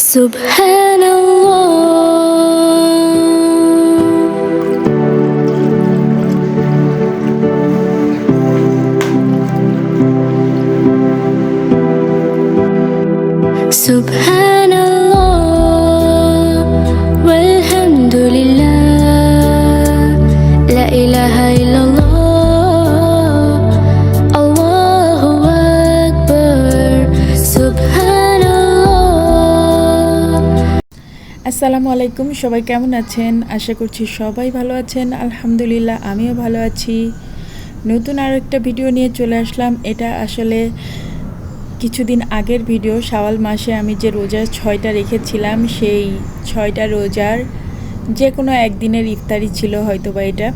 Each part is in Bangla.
سبحان الله سبحان আসসালামু আলাইকুম, সবাই কেমন আছেন? আশা করছি সবাই ভালো আছেন। আলহামদুলিল্লাহ, আমিও ভালো আছি। নতুন আর একটা ভিডিও নিয়ে চলে আসলাম। এটা আসলে কিছুদিন আগের ভিডিও। শাওয়াল মাসে আমি যে রোজা ছয়টা রেখেছিলাম, সেই ছয়টা রোজার যে কোনো একদিনের ইফতারি ছিল হয়তো বা এটা।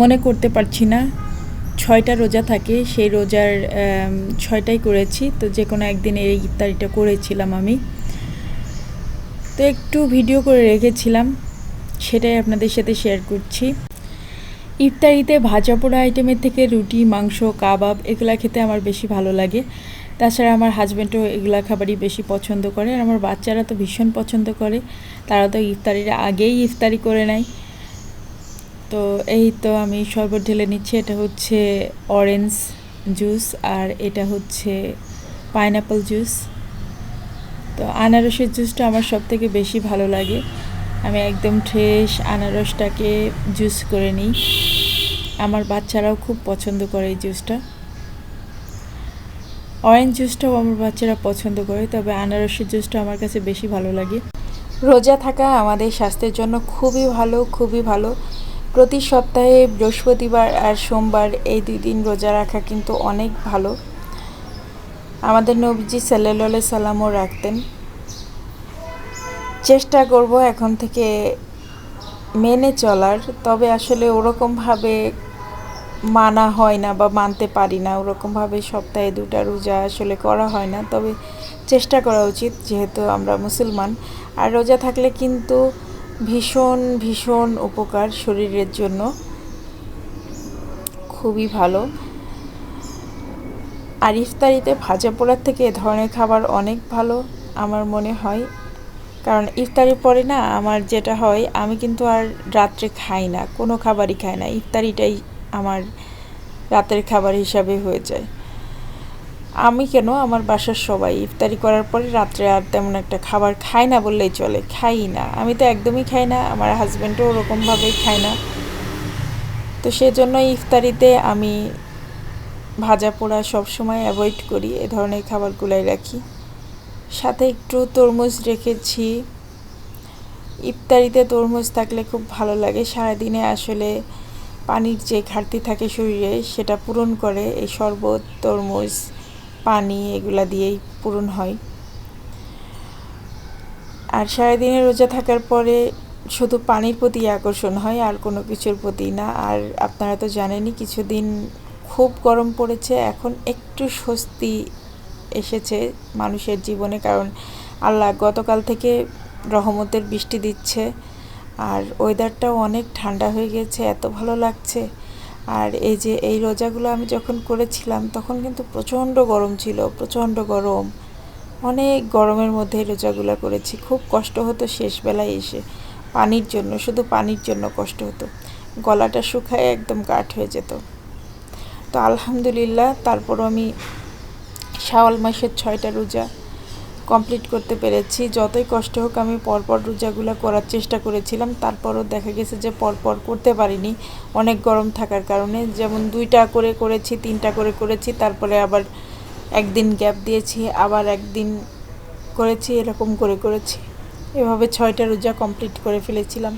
মনে করতে পারছি না, ছয়টা রোজা থাকে, সেই রোজার ছয়টাই করেছি। তো যে কোনো একদিনের এই ইফতারিটা করেছিলাম আমি। তো একটু ভিডিও করে রেখেছিলাম, সেটাই আপনাদের সাথে শেয়ার করছি। ইফতারিতে ভাজা পোড়া আইটেমের থেকে রুটি, মাংস, কাবাব এগুলা খেতে আমার বেশি ভালো লাগে। তাছাড়া আমার হাজব্যান্ডও এগুলা খাবারই বেশি পছন্দ করে, আর আমার বাচ্চারা তো ভীষণ পছন্দ করে। তারা তো ইফতারির আগেই ইফতারি করে নেয়। তো এই তো আমি শরবত ঢেলে নিচ্ছি, এটা হচ্ছে অরেঞ্জ জুস আর এটা হচ্ছে পাইনাপল জুস তো আনারসের জুসটা আমার সব থেকে বেশি ভালো লাগে। আমি একদম ফ্রেশ আনারসটাকে জুস করে নিই। আমার বাচ্চারাও খুব পছন্দ করে এই জুসটা। অরেঞ্জ জুসটাও আমার বাচ্চারা পছন্দ করে, তবে আনারসের জুসটা আমার কাছে বেশি ভালো লাগে। রোজা থাকা আমাদের স্বাস্থ্যের জন্য খুবই ভালো খুবই ভালো। প্রতি সপ্তাহে বৃহস্পতিবার আর সোমবার এই দুই দিন রোজা রাখা কিন্তু অনেক ভালো। আমাদের নবজি সাল্লাহ সাল্লামও রাখতেন। চেষ্টা করব এখন থেকে মেনে চলার, তবে আসলে ওরকমভাবে মানা হয় না বা মানতে পারি না। ওরকমভাবে সপ্তাহে দুটা রোজা আসলে করা হয় না, তবে চেষ্টা করা উচিত যেহেতু আমরা মুসলমান। আর রোজা থাকলে কিন্তু ভীষণ ভীষণ উপকার শরীরের জন্য। খুবই ভালো। আর ইফতারিতে ভাজা পোড়ার থেকে এ ধরনের খাবার অনেক ভালো আমার মনে হয়। কারণ ইফতারির পরে না আমার যেটা হয়, আমি কিন্তু আর রাত্রে খাই না, কোনো খাবারই খাই না। ইফতারিটাই আমার রাতের খাবার হিসাবে হয়ে যায়। আমি কেন? আমার বাসার সবাই ইফতারি করার পরে রাত্রে আর তেমন একটা খাবার খাই না বললেই চলে, খাই না। আমি তো একদমই খাই না, আমার হাজব্যান্ডও ওরকমভাবেই খায় না। তো সেজন্য ইফতারিতে আমি ভাজা পোড়া সবসময় অ্যাভয়েড করি, এ ধরনের খাবারগুলাই রাখি। সাথে একটু তরমুজ রেখেছি। ইফতারিতে তরমুজ থাকলে খুব ভালো লাগে। সারাদিনে আসলে পানির যে ঘাটতি থাকে শরীরে, সেটা পূরণ করে এই শরবত, তরমুজ, পানি, এগুলা দিয়েই পূরণ হয়। আর সারাদিনে রোজা থাকার পরে শুধু পানির প্রতি আকর্ষণ হয়, আর কোনো কিছুর প্রতি না। আর আপনারা তো জানেনই, কিছুদিন খুব গরম পড়েছে, এখন একটু স্বস্তি এসেছে মানুষের জীবনে, কারণ আল্লাহ গতকাল থেকে রহমতের বৃষ্টি দিচ্ছে আর ওয়েদারটাও অনেক ঠান্ডা হয়ে গেছে, এত ভালো লাগছে। আর এই যে এই রোজাগুলো আমি যখন করেছিলাম, তখন কিন্তু প্রচণ্ড গরম ছিল, প্রচণ্ড গরম। অনেক গরমের মধ্যে রোজাগুলো করেছি, খুব কষ্ট হতো শেষ বেলায় এসে, পানির জন্য, শুধু পানির জন্য কষ্ট হতো। গলাটা শুকায় একদম কাঠ হয়ে যেত। তো আলহামদুলিল্লাহ, তারপরও আমি শাওয়াল মাসের ছয়টা রোজা কমপ্লিট করতে পেরেছি। যতই কষ্ট হোক, আমি পরপর রোজাগুলো করার চেষ্টা করেছিলাম। তারপরও দেখা গেছে যে পরপর করতে পারিনি, অনেক গরম থাকার কারণে। যেমন দুইটা করে করেছি, তিনটা করে করেছি, তারপরে আবার একদিন গ্যাপ দিয়েছি, আবার একদিন করেছি, এরকম করে করেছি। এভাবে ছয়টা রোজা কমপ্লিট করে ফেলেছিলাম।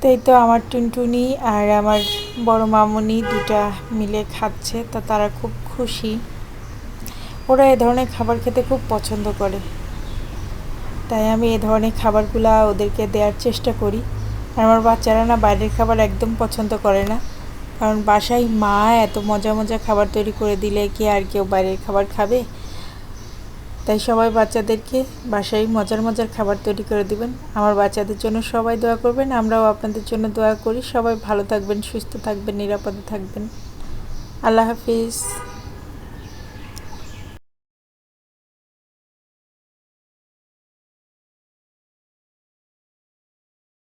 তাই তো আমার টুনটুনি আর আমার বড় মামনি দুটা মিলে খাচ্ছে, তা তারা খুব খুশি। ওরা এ ধরনের খাবার খেতে খুব পছন্দ করে। তাই আমি এ ধরনের খাবারগুলা ওদেরকে দেওয়ার চেষ্টা করি। আর আমার বাচ্চারা না বাইরের খাবার একদম পছন্দ করে না। কারণ বাসায় মা এত মজা মজা খাবার তৈরি করে দিলে কি আর কেউ বাইরের খাবার খাবে? তাই সবাই বাচ্চাদেরকে বাসায় মজার মজার খাবার তৈরি করে দিবেন। আমার বাচ্চাদের জন্য সবাই দোয়া করবেন, আমরাও আপনাদের জন্য দোয়া করি। সবাই ভালো থাকবেন, সুস্থ থাকবেন, নিরাপদে থাকবেন। আল্লাহ হাফিজ।